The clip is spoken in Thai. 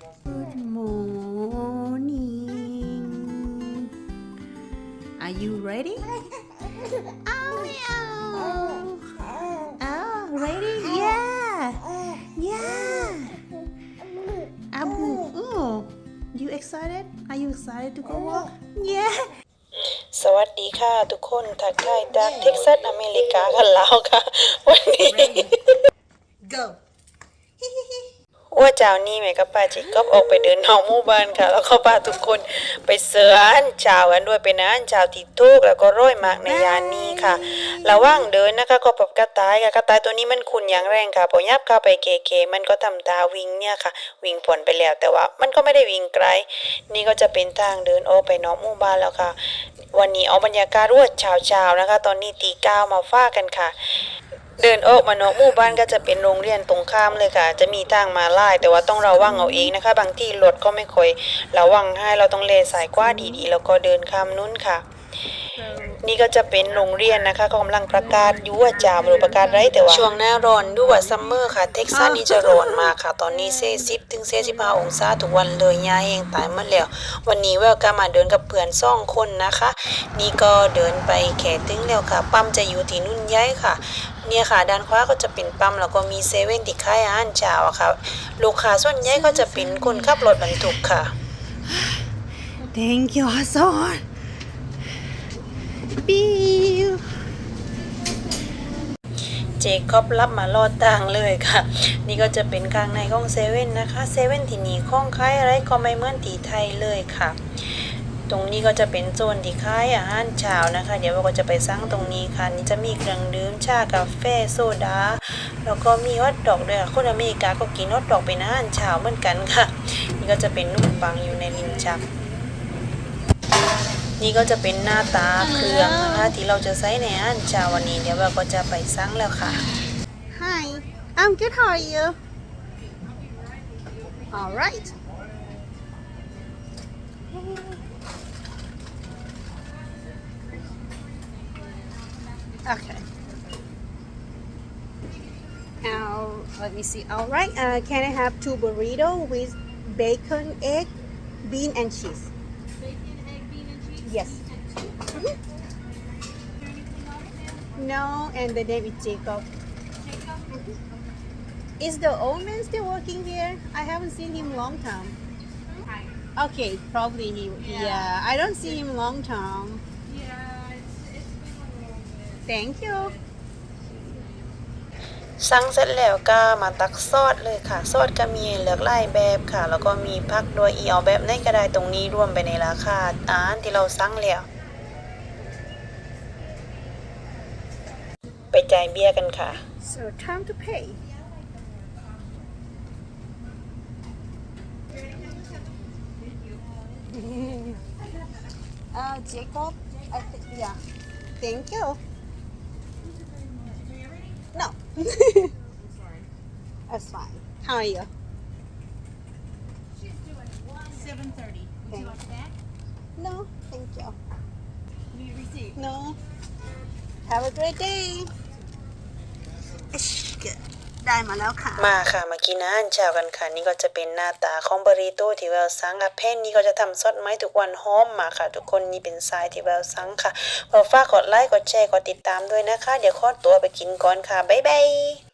Good morning. Are you ready? Oh, yeah. Oh, ready? Yeah. Yeah. Abu, oh, you excited? Are you excited to go walk? Yeah. สวัสดีค่ะทุกคนทักทายจากเท็กซัสอเมริกากันแล้วค่ะ วันนี้ Go. ว่าเจ้านี่แม่กับป้าจิก็ออกไปเดินนอกหมู่บ้านค่ะ แล้วก็พาทุกคนไปเสืออาหารเช้ากันด้วยเป็นอาหารเช้าที่ถูกแล้วก็ร่อยมากในยานนี้ค่ะระว่างเดินนะคะก็พบกระต่ายค่ะกระต่ายตัวนี้มันขุนอย่างแรงค่ะพอยับเข้าไปเก๋ๆมันก็ทำตาวิ่งเนี่ยค่ะ วิ่งผลไปแล้วแต่ว่ามันก็ไม่ได้วิ่งไกล นี่ก็จะเป็นทางเดินออกไปนอกหมู่บ้านแล้วค่ะ วันนี้เอาบรรยากาศรวดเช้าๆนะคะ ตอนนี้ตีเก้ามาฟ้ากันค่ะ เดินออกมานอกหมู่บ้านก็จะเป็นโรงเรียนตรงข้ามเลยค่ะ จะมีทางมาลายแต่ว่าต้องระวังเอาเองนะคะ บางที่รถก็ไม่ค่อยระวังให้เราต้องเลสายกว่าดีๆ แล้วก็เดินข้ามนู้นค่ะ นี่ก็จะเป็นโรงเรียนนะคะกำลังประกาศยุว่าจามหรือประกาศไรแต่ว่าช่วงหน้าร้อนด้วยซัมเมอร์ค่ะ เท็กซัสนี่จะร้อนมากค่ะ ตอนนี้เซซิบถึงเซสิบห้าองศาทุกวันเลยยาเองตายมาแล้ว วันนี้แววก็มาเดินกับเพื่อนสองคนนะคะ นี่ก็เดินไปแขถึงแล้วค่ะ ปั๊มจะอยู่ที่นุ่นย้ายค่ะ เนี่ยค่ะด้านขวาก็จะเป็นปั๊มแล้วก็มีเซเว่นที่ขายอาหารเช้าอะค่ะลูกค้าส่วนใหญ่ก็จะเป็นคนขับรถบรรทุกค่ะ Thank you, Hassan. Pew. เจคอบรับมาลอดต่างเลยค่ะ นี่ก็จะเป็นข้างในของเซเว่นนะคะเซเว่นที่นี่ข้องคายอะไรก็ไม่เหมือนตีไทยเลยค่ะ ตรงนี้ก็จะเป็นโซนที่ขายอาหารเช้านะคะ เดี๋ยวเราก็จะไปสั่งตรงนี้ค่ะ นี่จะมีเครื่องดื่มชากาแฟโซดา แล้วก็มีฮอทดอกด้วยค่ะคนอเมริกาก็กินฮอทดอกเป็นอาหารเช้าเหมือนกันค่ะ นี่ก็จะเป็นนุ่มปังอยู่ในลิ้นชัก นี่ก็จะเป็นหน้าตาเครื่องนะคะที่เราจะใช้ในอาหารเช้าวันนี้ เดี๋ยวเราก็จะไปสั่งแล้วค่ะ Hi, I'm good. How are you? All right. Okay. Now, let me see. All right. Uh, can I have two burrito with bacon, egg, bean, and cheese? Bacon, egg, bean, and cheese? Yes. Mhm. No, and the name is Jacob. Jacob? Is the old man still working here? I haven't seen him long time. Hi. Okay, probably he. Yeah, Yeah. I don't see him long time. Yeah, it's, it's been a little bit. Thank you. สั่งเสร็จแล้วก็มาตักซอสเลยค่ะ ซอสก็มีให้เลือกหลายแบบค่ะ แล้วก็มีพักด้วยอีเอาแบบไหนก็ได้ตรงนี้รวมไปในราคาอาหารที่เราสั่งแล้ว ไปจ่ายเบี้ยกันค่ะ So time to pay. Uh, Jacob. I think yeah. Thank you. No. That's fine. How are you? She's doing seven thirty. Would you like that? No, thank you. Need a receipt? No. Have a great day. Good. ได้มาแล้วค่ะ มาค่ะมากินอาหารเช้ากันค่ะ นี่ก็จะเป็นหน้าตาของบริโตที่แววซังค่ะเพนนี้ก็จะทำซดไม้ทุกวันหอมมาค่ะ ทุกคนนี่เป็นทรายที่แววซังค่ะขอฝากกดไลค์กดแชร์กดติดตามด้วยนะคะ เดี๋ยวขอตัวไปกินก่อนค่ะบ๊ายบาย